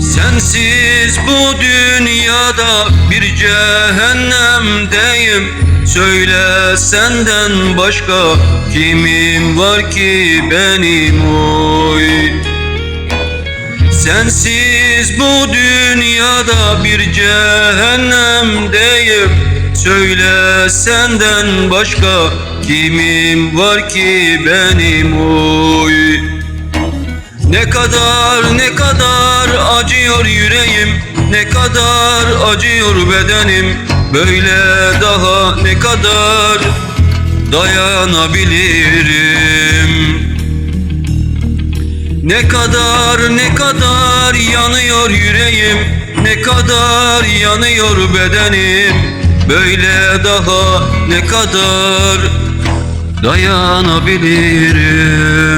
Sensiz bu dünyada bir cehennemdeyim. Söyle senden başka kimim var ki benim? Oy Sensiz bu dünyada bir cehennemdeyim. Söyle senden başka kimim var ki benim? Oy. Ne kadar ne kadar acıyor yüreğim Ne kadar acıyor bedenim. Böyle daha ne kadar dayanabilirim Ne kadar ne kadar yanıyor yüreğim Ne kadar yanıyor bedenim. Böyle daha ne kadar dayanabilirim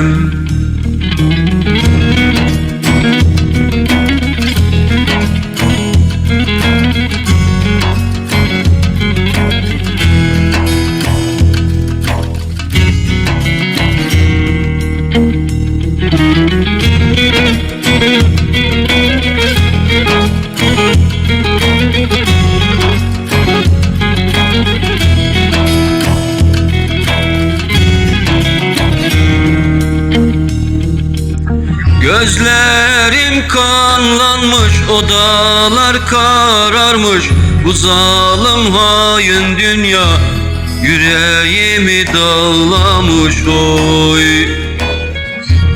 Gözlerim kanlanmış, odalar kararmış. Bu zalim hain dünya yüreğimi dağlamış oy.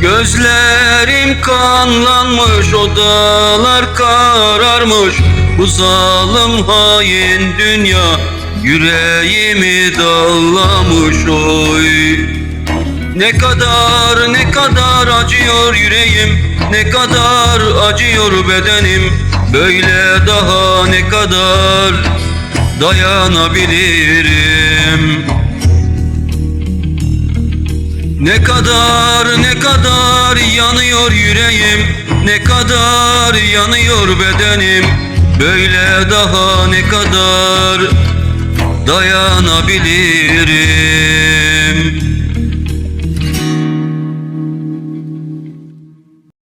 Gözlerim kanlanmış, odalar kararmış. Bu zalim hain dünya yüreğimi dağlamış oy ne kadar ne kadar acıyor yüreğim Ne kadar acıyor bedenim. Böyle daha ne kadar dayanabilirim? Ne kadar ne kadar yanıyor yüreğim Ne kadar yanıyor bedenim. Böyle daha ne kadar dayanabilirim